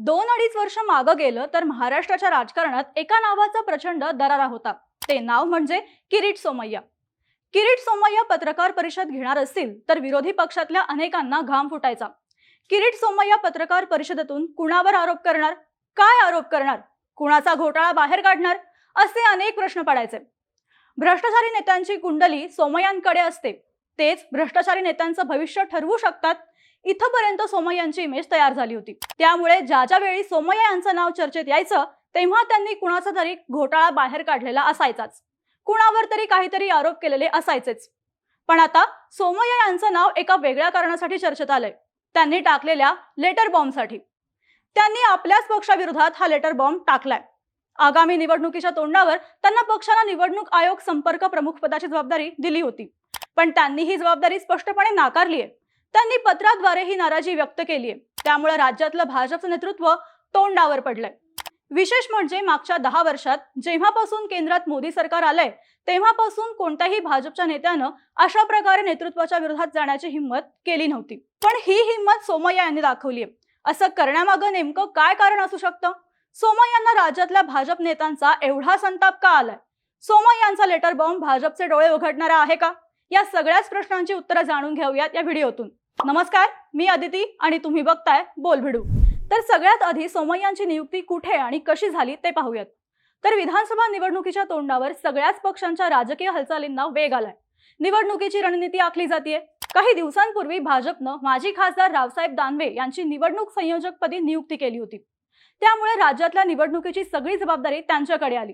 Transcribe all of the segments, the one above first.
दोन अडीच वर्ष मागं गेलं तर महाराष्ट्राच्या राजकारणात एका नावाचा प्रचंड दरारा होता. ते नाव म्हणजे किरीट सोमय्या. किरीट सोमय्या पत्रकार परिषद घेणार असतील तर विरोधी पक्षातल्या अनेकांना घाम फुटायचा. किरीट सोमय्या पत्रकार परिषदेतून कुणावर आरोप करणार? काय आरोप करणार? कुणाचा घोटाळा बाहेर काढणार? असे अनेक प्रश्न पडायचे. भ्रष्टाचारी नेत्यांची कुंडली सोमय्यांकडे असते. तेच भ्रष्टाचारी नेत्यांचं भविष्य ठरवू शकतात इथपर्यंत सोमय्यांची इमेज तयार झाली होती. त्यामुळे ज्या ज्या वेळी सोमय्या यांचं नाव चर्चेत यायचं तेव्हा त्यांनी कुणाचा तरी घोटाळा बाहेर काढलेला असायचाच. कुणावर तरी काहीतरी आरोप केलेले असायचेच. पण आता सोमय्या यांचं नाव एका वेगळ्या कारणासाठी चर्चेत आलंय. त्यांनी टाकलेल्या लेटर बॉम्बसाठी त्यांनी आपल्याच पक्षाविरोधात हा लेटर बॉम्ब टाकलाय. आगामी निवडणुकीच्या तोंडावर त्यांना पक्षाला निवडणूक आयोग संपर्क प्रमुख पदाची जबाबदारी दिली होती. पण त्यांनी ही जबाबदारी स्पष्टपणे नाकारली आहे त्यांनी पत्राद्वारे ही नाराजी व्यक्त केली आहे त्यामुळे राज्यातलं भाजपचं नेतृत्व तोंडावर पडलंय. विशेष म्हणजे मागच्या दहा वर्षात जेव्हापासून केंद्रात मोदी सरकार आलंय तेव्हापासून कोणत्याही भाजपच्या नेत्यानं अशा प्रकारे नेतृत्वाच्या विरोधात जाण्याची हिंमत केली नव्हती. पण ही हिंमत सोमय्या यांनी दाखवली आहे असं करण्यामागं नेमकं काय कारण असू शकतं? सोमय्यांना राज्यातल्या भाजप नेत्यांचा एवढा संताप का आलाय? सोमय्यांचा लेटर बॉम्ब भाजपचे डोळे उघडणारा आहे का? या सगळ्याच प्रश्नांची उत्तरं जाणून घेऊयात या व्हिडिओतून. नमस्कार मी अदिती आणि तुम्ही बघताय बोल भिडू तर सगळ्यात आधी सोमय्यांची नियुक्ती कुठे आणि कशी झाली ते पाहूयात. तर विधानसभा निवडणुकीच्या तोंडावर सगळ्याच पक्षांच्या राजकीय हालचालींना वेग आलाय. निवडणुकीची रणनीती आखली जाते काही दिवसांपूर्वी भाजपनं माजी खासदार रावसाहेब दानवे यांची निवडणूक संयोजकपदी नियुक्ती केली होती. त्यामुळे राज्यातल्या निवडणुकीची सगळी जबाबदारी त्यांच्याकडे आली.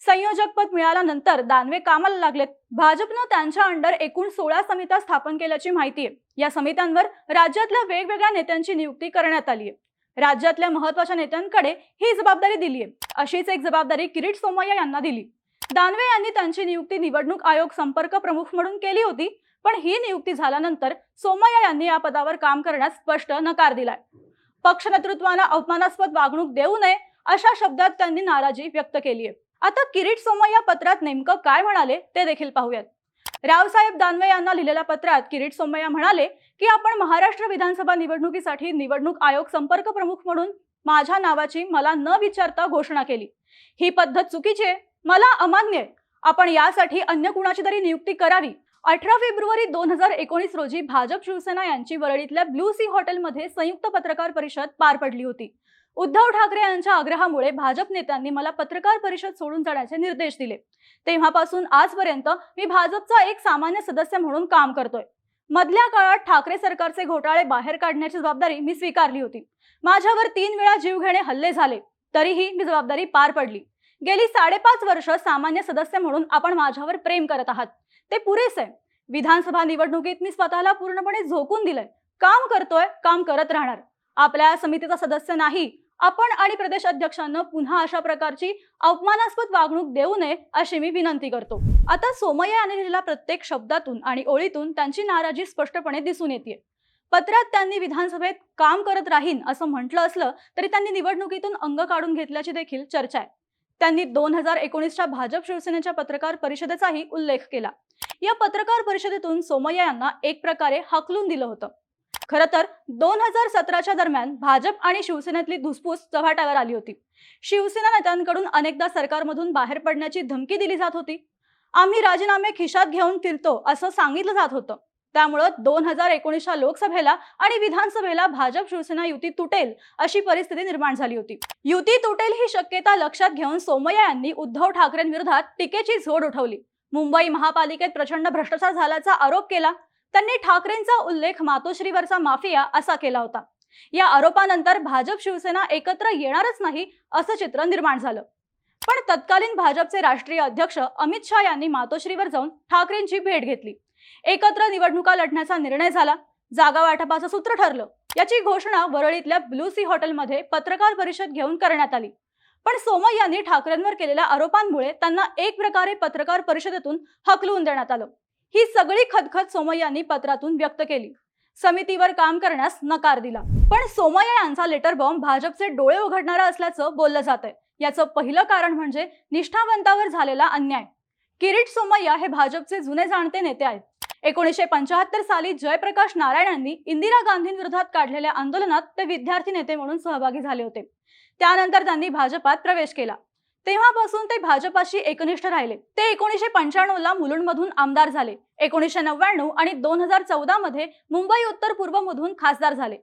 संयोजकपद मिळाल्यानंतर दानवे कामाला लागलेत. भाजपनं त्यांच्या अंडर एकूण सोळा समित्या स्थापन केल्याची माहिती आहे या समित्यांवर राज्यातल्या वेगवेगळ्या नेत्यांची नियुक्ती करण्यात आली आहे. राज्यातल्या महत्त्वाच्या नेत्यांकडे ही जबाबदारी दिली आहे. अशीच एक जबाबदारी किरीट सोमय्या यांना दिली. दानवे यांनी त्यांची नियुक्ती निवडणूक आयोग संपर्क प्रमुख म्हणून केली होती पण ही नियुक्ती झाल्यानंतर सोमय्या यांनी या पदावर काम करण्यास स्पष्ट नकार दिलाय. पक्ष नेतृत्वाला अपमानास्पद वागणूक देऊ नये अशा शब्दात त्यांनी नाराजी व्यक्त केली आहे. आता किरीट सोमय्या पत्रात नेमकं काय म्हणाले ते देखील पाहूयात. रावसाहेब दानवे यांना लिहिलेल्या पत्रात किरीट सोमय्या म्हणाले की आपण महाराष्ट्र विधानसभा निवडणुकीसाठी निवडणूक आयोग संपर्क प्रमुख म्हणून माझ्या नावाची मला न विचारता घोषणा केली. ही पद्धत चुकीची आहे. मला अमान्य आहे. आपण यासाठी अन्य कुणाची तरी नियुक्ती करावी. अठरा फेब्रुवारी दोन हजार एकोणीस रोजी भाजप शिवसेना यांची वरळीतल्या ब्लू सी हॉटेलमध्ये संयुक्त पत्रकार परिषद पार पडली होती. उद्धव ठाकरे यांच्या आग्रहामुळे भाजप नेत्यांनी मला पत्रकार परिषद सोडून जाण्याचे निर्देश दिले. तेव्हापासून आजपर्यंत मी भाजपचा एक सामान्य सदस्य म्हणून काम करतोय. मधल्या काळात ठाकरे सरकारचे घोटाळे बाहेर काढण्याची जबाबदारी मी स्वीकारली होती. माझ्यावर तीन वेळा जीवघेणे हल्ले झाले तरीही मी जबाबदारी पार पडली. गेली साडेपाच वर्ष सामान्य सदस्य म्हणून आपण माझ्यावर प्रेम करत आहात. ते पुरेसे. आहे विधानसभा निवडणुकीत मी स्वतःला पूर्णपणे झोकून दिलंय. काम करतोय काम करत राहणार. आपल्या समितीचा सदस्य नाही आपण आणि प्रदेश अध्यक्षांना पुन्हा अशा प्रकारची अपमानास्पद वागणूक देऊ नये अशी मी विनंती करतो. आता सोमय्या यांनी लिहिलेल्या प्रत्येक शब्दातून आणि ओळीतून त्यांची नाराजी स्पष्टपणे दिसून येते पत्रात त्यांनी विधानसभेत काम करत राहीन असं म्हटलं असलं तरी त्यांनी निवडणुकीतून अंग काढून घेतल्याची देखील चर्चा आहे. त्यांनी दोन हजार एकोणीसच्या भाजप शिवसेनेच्या पत्रकार परिषदेचाही उल्लेख केला. या पत्रकार परिषदेतून सोमय्या यांना एक प्रकारे हाकलून दिलं होतं. खरं तर दोन हजार सतराच्या दरम्यान भाजप आणि शिवसेनेतली धुसफूस चव्हाट्यावर आली होती. शिवसेना नेत्यांकडून अनेकदा सरकारमधून बाहेर पडण्याची धमकी दिली जात होती. आम्ही राजीनामे खिशात घेऊन फिरतो असं सांगितलं जात होतं. त्यामुळं दोन हजार एकोणीसच्या लोकसभेला आणि विधानसभेला भाजप शिवसेना युती तुटेल अशी परिस्थिती निर्माण झाली होती. युती तुटेल ही शक्यता लक्षात घेऊन सोमय्या यांनी उद्धव ठाकरेंविरोधात टीकेची झोड उठवली. मुंबई महापालिकेत प्रचंड भ्रष्टाचार झाल्याचा आरोप केला. त्यांनी ठाकरेंचा उल्लेख मातोश्रीवरचा माफिया असा केला होता. या आरोपानंतर भाजप शिवसेना एकत्र येणारच नाही असं चित्र निर्माण झालं. पण तत्कालीन भाजपचे राष्ट्रीय अध्यक्ष अमित शहा यांनी मातोश्रीवर जाऊन ठाकरेंची भेट घेतली. एकत्र निवडणुका लढण्याचा निर्णय झाला. जागा वाटपाचं सूत्र ठरलं. याची घोषणा वरळीतल्या ब्लू सी हॉटेलमध्ये पत्रकार परिषद घेऊन करण्यात आली. पण सोमय यांनी ठाकरेंवर केलेल्या आरोपांमुळे त्यांना एक प्रकारे पत्रकार परिषदेतून हकलवून देण्यात आलं. ही सगळी खदखद सोमय्यांनी पत्रातून व्यक्त केली. समितीवर काम करण्यास नकार दिला. पण सोमय्या यांचा लेटर बॉम्ब भाजपचे डोळे उघडणारा असल्याचं बोललं जात आहे याचं पहिलं कारण म्हणजे निष्ठावंतावर झालेला अन्याय. किरीट सोमय्या हे भाजपचे जुने जाणते नेते आहेत. एकोणीसशे पंचाहत्तर साली जयप्रकाश नारायण यांनी इंदिरा गांधींविरोधात काढलेल्या आंदोलनात ते विद्यार्थी नेते म्हणून सहभागी झाले होते. त्यानंतर त्यांनी भाजपात प्रवेश केला. तेव्हापासून ते भाजपाशी एकनिष्ठ राहिले. ते एकोणीसशे पंच्याण्णव ला मुलुंडमधून आमदार झाले. एकोणीसशे नव्याण्णव आणि दोन हजार चौदा मध्ये मुंबई उत्तर पूर्व मधून खासदार झाले.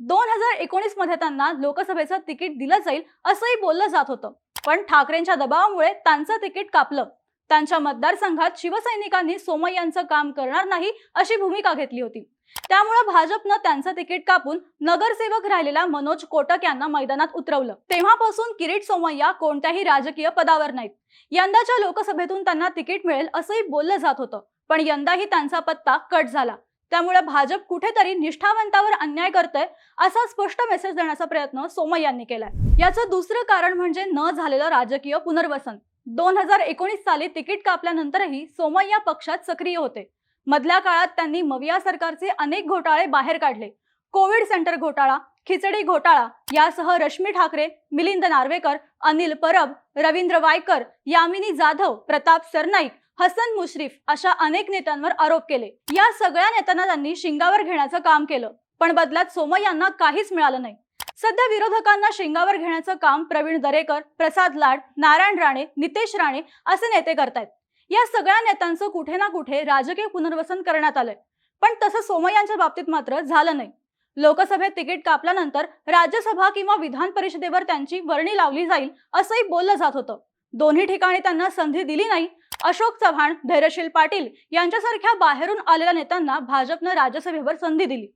दोन हजार एकोणीसमध्ये त्यांना लोकसभेचं तिकीट दिलं जाईल असंही बोललं जात होतं. पण ठाकरेंच्या दबावामुळे त्यांचं तिकीट कापलं. त्यांच्या मतदारसंघात शिवसैनिकांनी सोमय्यांचं काम करणार नाही अशी भूमिका घेतली होती. त्यामुळे भाजपनं त्यांचं तिकीट कापून नगरसेवक राहिलेला मनोज कोटक यांना मैदानात उतरवलं. तेव्हापासून किरीट सोमय्या कोणत्याही राजकीय पदावर नाहीत. यंदाच्या लोकसभेतून त्यांना तिकीट मिळेल असंही बोललं जात होतं पण यंदाही त्यांचा पत्ता कट झाला. त्यामुळे भाजप कुठेतरी निष्ठावंतावर अन्याय करतंय असा स्पष्ट मेसेज देण्याचा प्रयत्न सोमय्यांनी केलाय. याचं दुसरं कारण म्हणजे न झालेलं राजकीय पुनर्वसन. दोन हजार एकोणीस साली तिकीट कापल्यानंतरही सोमय्या पक्षात सक्रिय होते. मधल्या काळात त्यांनी मविया सरकारचे अनेक घोटाळे बाहेर काढले. कोविड सेंटर घोटाळा खिचडी घोटाळा यासह रश्मी ठाकरे मिलिंद नार्वेकर अनिल परब रवींद्र वायकर यामिनी जाधव प्रताप सरनाईक हसन मुश्रीफ अशा अनेक नेत्यांवर आरोप केले. या सगळ्या नेत्यांना त्यांनी शिंगावर घेण्याचं काम केलं पण बदल्यात सोमय्यांना काहीच मिळालं नाही. सध्या विरोधकांना शिंगावर घेण्याचं काम प्रवीण दरेकर प्रसाद लाड नारायण राणे नितेश राणे असे नेते करतायत. या सगळ्या नेत्यांचं कुठे ना कुठे राजकीय पुनर्वसन करण्यात आलंय. पण तसं सोमय्यांच्या बाबतीत मात्र झालं नाही. लोकसभेत तिकीट कापल्यानंतर राज्यसभा किंवा विधान परिषदेवर त्यांची वर्णी लावली जाईल असंही बोललं जात होतं. दोन्ही ठिकाणी त्यांना संधी दिली नाही. अशोक चव्हाण धैर्यशील पाटील यांच्यासारख्या बाहेरून आलेल्या नेत्यांना भाजपनं राज्यसभेवर संधी दिली.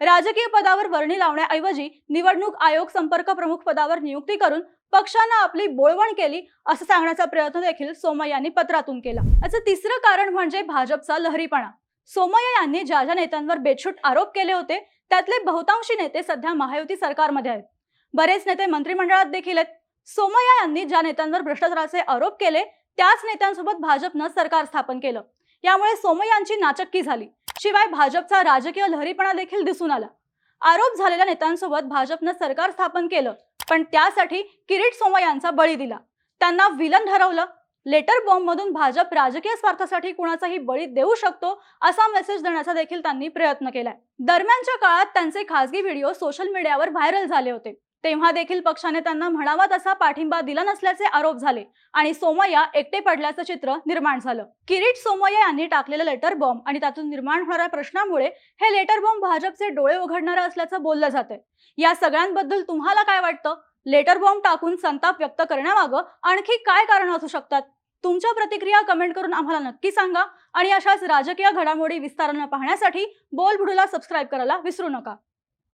राजकीय पदावर वर्णी लावण्याऐवजी निवडणूक आयोग संपर्क प्रमुख पदावर नियुक्ती करून पक्षानं आपली बोळवण केली असं सांगण्याचा प्रयत्न देखील सोमय्या यांनी पत्रातून केला. याचं तिसरं कारण म्हणजे भाजपचा लहरीपणा. सोमय्या यांनी ज्या ज्या नेत्यांवर बेछूट आरोप केले होते त्यातले बहुतांशी नेते सध्या महायुती सरकारमध्ये आहेत. बरेच नेते मंत्रिमंडळात देखील आहेत. सोमय्या यांनी ज्या नेत्यांवर भ्रष्टाचाराचे आरोप केले त्याच नेत्यांसोबत भाजपनं सरकार स्थापन केलं. यामुळे सोमय्यांची नाचक्की झाली. शिवाय भाजपचा राजकीय लहरीपणा देखील दिसून आला. आरोप झालेल्या नेत्यांसोबत भाजपनं सरकार स्थापन केलं पण त्यासाठी किरीट सोमय्यांचा बळी दिला. त्यांना विलन ठरवलं लेटर बॉम्ब मधून भाजप राजकीय स्वार्थासाठी कुणाचाही बळी देऊ शकतो असा मेसेज देण्याचा देखील त्यांनी प्रयत्न केलाय. दरम्यानच्या काळात त्यांचे खासगी व्हिडिओ सोशल मीडियावर व्हायरल झाले होते. तेव्हा देखील पक्षाने त्यांना म्हणावा तसा पाठिंबा दिला नसल्याचे आरोप झाले आणि सोमय्या एकटे पडल्याचं चित्र निर्माण झालं. किरीट सोमय्या यांनी टाकलेलं लेटर बॉम्ब आणि त्यातून निर्माण होणाऱ्या प्रश्नामुळे हे लेटर बॉम्ब भाजपचे डोळे उघडणारं असल्याचं बोललं जातंय. या सगळ्यांबद्दल तुम्हाला काय वाटतं? लेटर बॉम्ब टाकून संताप व्यक्त करण्यामागं आणखी काय कारण असू शकतात? तुमच्या प्रतिक्रिया कमेंट करून आम्हाला नक्की सांगा आणि अशाच राजकीय घडामोडी विस्तारानं पाहण्यासाठी बोल बुडूला सबस्क्राईब करायला विसरू नका.